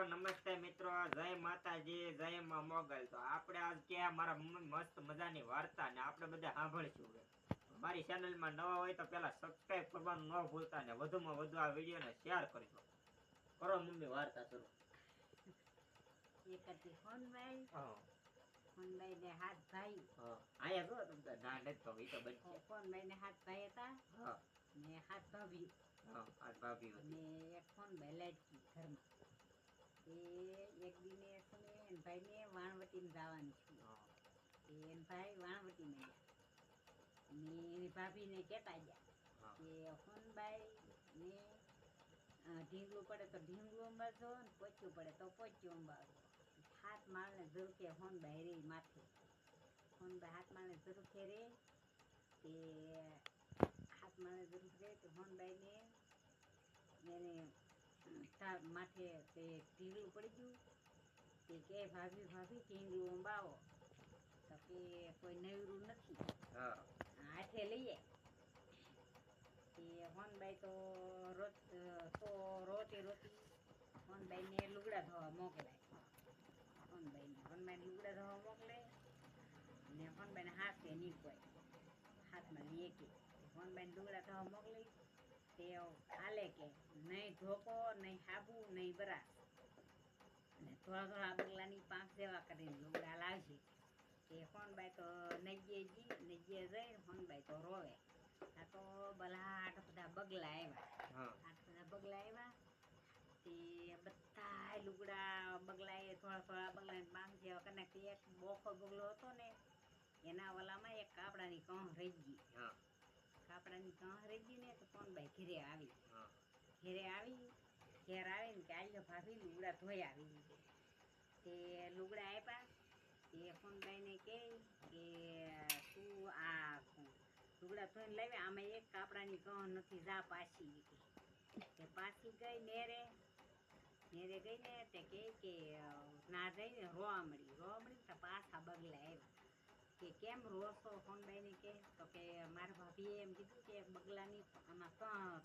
નમસ્તે મિત્રો જય માતાજી જય માં મોગલ. તો આપણે આજ કે મારા મસ્ત મજાની વાર્તા ને આપણે બધા સાંભળશું મારી ચેનલમાં નવા હોય તો પેલા સબસ્ક્રાઇબ કરવાનું ન ભૂલતા ને વધુમાં વધુ આ વીડિયો ને શેર કરજો. કરો મમ્મી વાર્તા શરૂ. એક હતી હોનબાઈ હા. ને હાથ ભાઈ. હા. જો તમે ના નથી તો ઈ તો બનશે હોનબાઈ ને હાથ ભાઈ હતા. ને હાથ ભાભી. હા ભાભી ને એક હોનબાઈ લાઈટ ઘરમાં. એ એક દિને છે ને એન ભાઈને વાણવટી જવાનું છે. એન ભાઈ વાણવટી ગયા. ને એની ભાભીને કહેતા ગયા કે હોનબાઈ ને ઢીંગલું પડે તો ઢીંગલું અંબાજો ને પોચ્યું પડે તો પોચ્યું અંબાજો. હાથ માળને હોન હોનબાઈ રે માથે. હોનબાઈ હાથ માળને ઝરૂખે રે તે હાથ માળને જરૂર રે તો ને એને તા- માથે તે ઢીંગલું પડી ગયું. તે કે ભાભી ભાભી ટીંડું અંબાવો. તો કે કોઈ નવરું નથી. હાથે લઈએ. તે હોનબાઈ તો રોજ તો રોતી રોતી હોનબાઈને લુગડા ધોવા મોકલાય હોનબાઈને હોનબાઈને લુગડા ધોવા મોકલે. ને હોનબાઈને હાથે નીકળાય હાથમાં લઈએ કે હોનબાઈને લુગડા ધોવા મોકલી. તે હાલે કે નહીં ધોકો નહીં હાબુ નહીં બરા. અને થોડા થોડા બગલાની પાંખ જેવા કરીને લુગડા લાવશે. કે હોનબાઈ તો નજીએ જી નજીએ જઈ હોનબાઈ તો રોવે. આ તો ભલા આઠ બધા બગલા આવ્યા આઠ બધા બગલા આવ્યા તે બધા લુગડા બગલાએ થોડા થોડા બગલાની પાંખ જેવા. કરી નાખી એક બોખો બગલો હતો ને એના ઓલામાં એક કાપડાની કણ રહી ગઈ. કાપડાની કંહ રહી ગઈ ને તો કોનબાઈ ઘેરે આવી. ઘેરે આવી ઘેર આવીને કે આલ્યો ભાભી લુગડા ધોઈ આવી. તે લુગડા આપ્યા તે ફોનબાઈને કહે કે તું આ લુગડા ધોઈને લાવી આમાં એક કાપડાની કહો નથી જા પાછી કે. તે પાછી ગઈ નેરે નેરે ગઈ ને તે કહે કે ના જઈને રોવા મળી. રોવા મળી તો પાછા બગલા આવ્યા. કે કેમ રોશો ફોનબાઈને કે? તો કે મારા ભાભીએ એમ કીધું કે બગલાની આમાં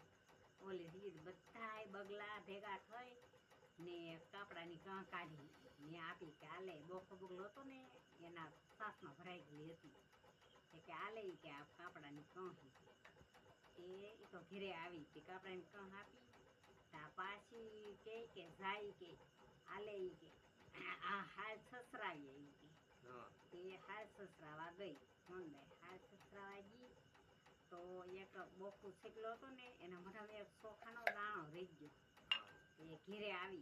ઓલી રીત બધાય બગલા ભેગા થઈ ને કાપડાની કાં કાઢી. ને આપી કે આલે બોખો બગલો હતો ને, એના સાસમાં ભરાઈ ગયેલી હતી. કે આલે કે આ કાપડાની કાં એ તો ઘરે આવી તે કાપડાની કણ આપી. તા પાછી કે કે જાય કે આલે કે, આ હાલ હાલ સસરાવા ગઈ. મોહનભાઈ હાલ સસરાવા ગઈ તો એક બોકુ શીખલો હતો ને એના મોઢામાં એક ચોખાનો દાણો રહી ગયો. એ ઘેરે આવી